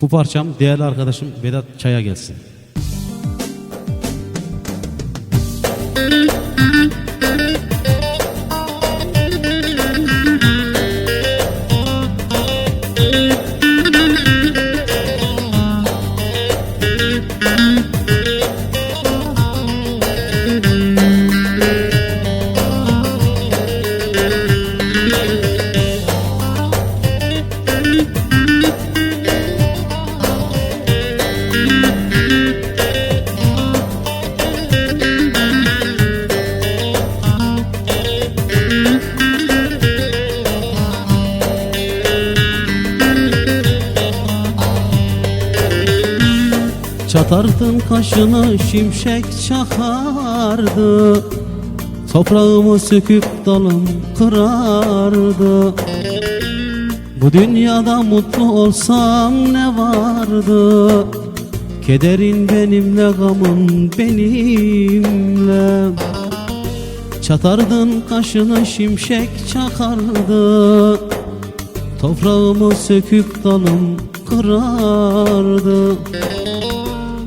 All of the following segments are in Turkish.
Bu parçam değerli arkadaşım Vedat Çay'a gelsin. Çatardın kaşını şimşek çakardı. Toprağımı söküp dalım kırardı. Bu dünyada mutlu olsam ne vardı? Kederin benimle gamın benimle. Çatardın kaşını şimşek çakardı. Toprağımı söküp dalım kırardı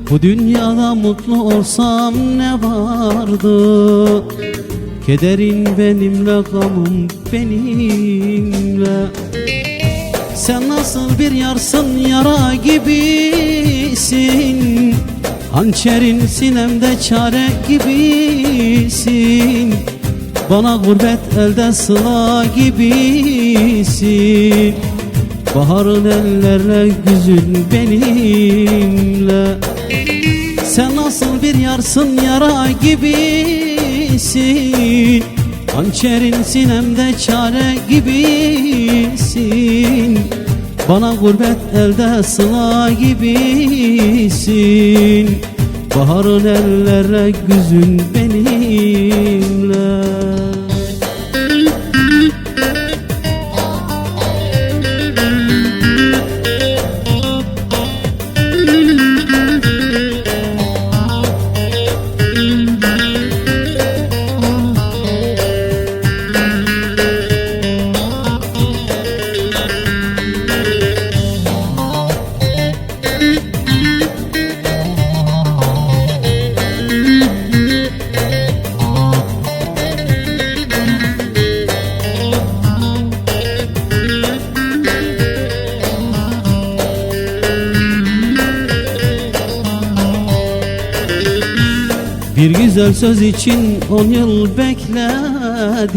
Bu dünyada mutlu olsam ne vardı? Kederin benimle gamım benimle. Sen nasıl bir yarsın yara gibisin. Hançerin sinemde çare gibisin. Bana gurbet elde sıla gibisin. Baharın ellerle güzün benimle Sen nasıl bir yarsın yara gibisin? Hançerin sinemde çare gibisin. Bana gurbet elde sıla gibisin. Baharın ellere güzün benimle Bir güzel söz için on yıl bekledim.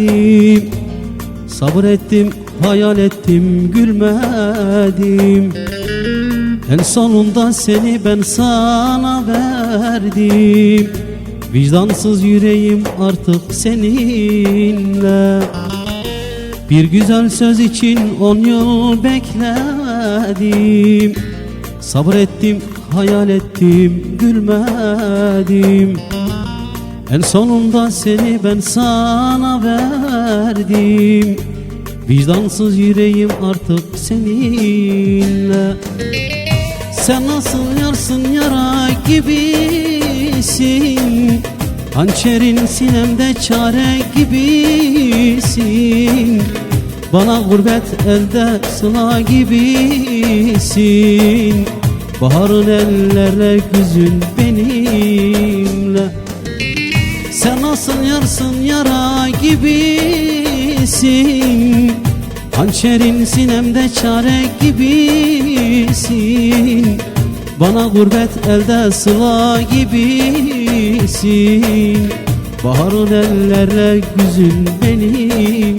Sabır ettim, hayal ettim, gülmedim. En sonunda seni ben sana verdim. Vicdansız yüreğim artık seninle. Bir güzel söz için on yıl bekledim. Sabır ettim, hayal ettim, gülmedim En sonunda seni ben sana verdim. Vicdansız yüreğim artık seninle. Sen nasıl yarsın yara gibisin? Hançerin sinemde çare gibisin. Bana gurbet elde sıla gibisin Baharın ellerle güzün benimle. Sen nasıl yarsın yara gibisin. Hançerin sinemde çare gibisin. Bana gurbet elde sıla gibisin. Baharın ellerle güzün benimle